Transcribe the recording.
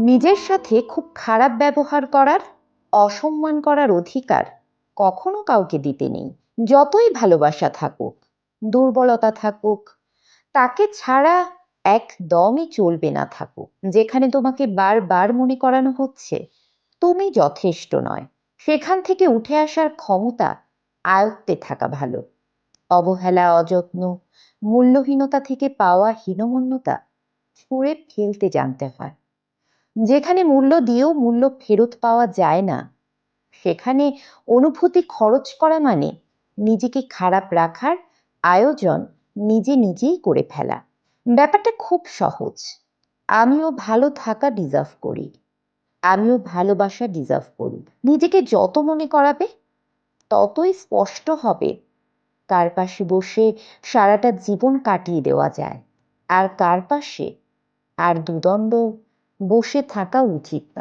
নিজের সাথে খুব খারাপ ব্যবহার করার, অসম্মান করার অধিকার কখনো কাউকে দিতে নেই। যতই ভালোবাসা থাকুক, দুর্বলতা থাকুক, তাকে ছাড়া একদমই চলবে না থাকুক। যেখানে তোমাকে বারবার মনে করানো হচ্ছে, তুমি যথেষ্ট নয়। সেখান থেকে উঠে আসার ক্ষমতা আয়ত্তে থাকা ভালো। অবহেলা, অযত্ন, মূল্যহীনতা থেকে পাওয়া হীনমন্যতা ছুঁড়ে ফেলতে জানতে হয়। যেখানে মূল্য দিয়েও মূল্য ফেরত পাওয়া যায় না। সেখানে অনুভূতি খরচ করা মানে নিজেকে খারাপ রাখার আয়োজন নিজে নিজেই করে ফেলা। ব্যাপারটা খুব সহজ। আমিও ভালো থাকা ডিজার্ভ করি। আমিও ভালোবাসা ডিজার্ভ করি। নিজেকে যত মনে করাবে, ততই স্পষ্ট হবে। কার পাশে বসে সারাটা জীবন কাটিয়ে দেওয়া যায়। আর কার পাশে আর দুদণ্ড বসে থাকা উচিত না।